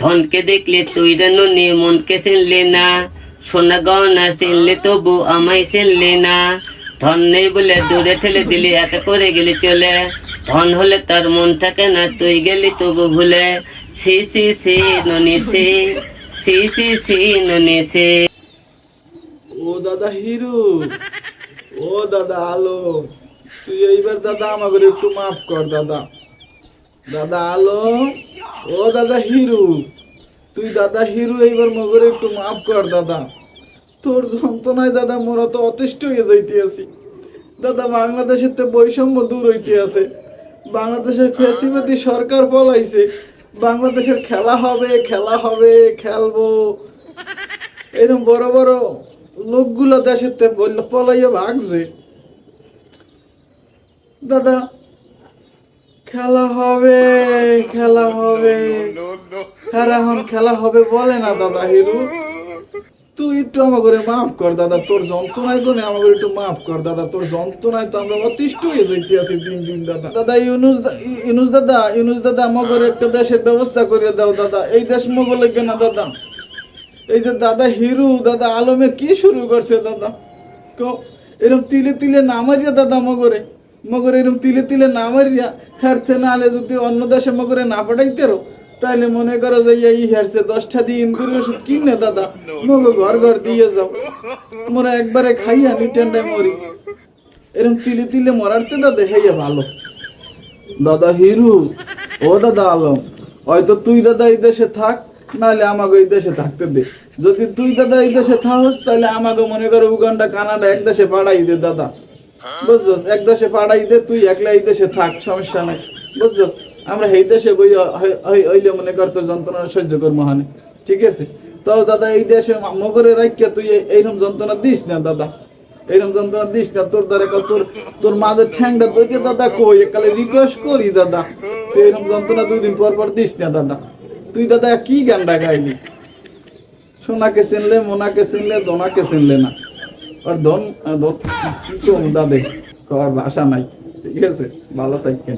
ধনকে দেখলে তুই যেন মনকে চিনলে না। সোনা গহনা চিনলে তবু আমায় চিনলে না। ধন নেই বলে দূরে ঠেলে দিলি, একা করে গেলি চলে। ধন হলে তার মন থাকে না, তুই গেলি তবু ভুলে। সি সি সি, ননি, সি সি সি সি, ননি, সি। ও দাদা হিরু, ও দাদা আলো। তুই এইবার দাদা আমাকে একটু মাফ কর, দাদা। দাদা আলো। ও দাদা হিরু। তুই দাদা হিরু, এইবার মগরে একটু মাফ কর দাদা। তোর যন্ত্রণায় দাদা মোরা তো অতিষ্ঠ হয়ে যাইতে আছি। দাদা বাংলাদেশের তো বৈষম্য দূর হইতে আছে। বাংলাদেশের ফেসিবাদী সরকার পলাইছে বাংলাদেশের খেলা হবে খেলা হবে, খেলব। এরকম বড় বড় লোকগুলো দেশের পলাইয়া ভাগছে। দাদা খেলা হবে খেলা হবে। আর এখন খেলা হবে বলে না দাদা হিরু। তুই একটু আমাকে মাফ কর দাদা, তোর যন্ত্রণায় কোনে আমাকে একটু মাফ কর দাদা, তোর যন্ত্রণায় তো আমরা অতিষ্ঠ হয়ে যাইতে আছি দিন দিন দাদা। দাদা, ইউনুস ইউনুস দাদা ইউনুস দাদা আমাকে একটা দেশের ব্যবস্থা করে দাও দাদা, এই দেশ মোগলে কেনা দাদা। এই যে দাদা হিরু, দাদা আলমে কি শুরু করছে দাদা? কো এরকম তিলে তিলে নামারিয়া দাদা মগরে মগরে এরকম তিলে তিলে নামারিয়া হেরতে নালে যদি অন্য দেশে মগরে না পাঠাইতেরো, তাইলে মনে করো যে এই হেরছে দশটা দিন করে ওষুধ কিনে দাদা, মগ ঘর ঘর দিয়ে যাও। মোরা একবারে খাইয়া নিটেন্ডায় মরি। এরকম তিলে তিলে মরারতে দাদা হেয়া ভালো। দাদা হিরু, ও দাদা আলম, হয়তো তুই দাদা এই দেশে থাক নাহলে আমাকে এই দেশে থাকতে দে। যদি তুই দাদা এই দেশে থাকস তাহলে আমাকে মনে করো উগান্ডা, কানাডা এক দেশে পাঠাই দে দাদা। বুঝছস, এক দেশে পাঠাই দে, তুই একলা এই দেশে থাক, সমস্যা নাই। বুঝছস, আমরা এই দেশে বই হইলে মনে কর তোর যন্ত্রণা সহ্য করব হানে। ঠিক আছে? তো দাদা, এই দেশে মগরে রাখিয়া তুই এইরকম যন্ত্রণা দিস না, দাদা। এইরকম যন্ত্রণা দিস না, তোর দ্বারা তোর তোর মাঝের ঠ্যাংটা তোকে দাদা কই একালে রিকোয়েস্ট করি, দাদা। তুই এরকম যন্ত্রণা দুই দিন পর পর দিস না, দাদা। তুই দাদা কি গানটা গাইলি সোনাকে চিনলে, মোনাকে চিনলে, দোনাকে চিনলে না। আর ধন ধন- কি কম দাদে ভাষা নাই ঠিক আছে? ভালো থাকেন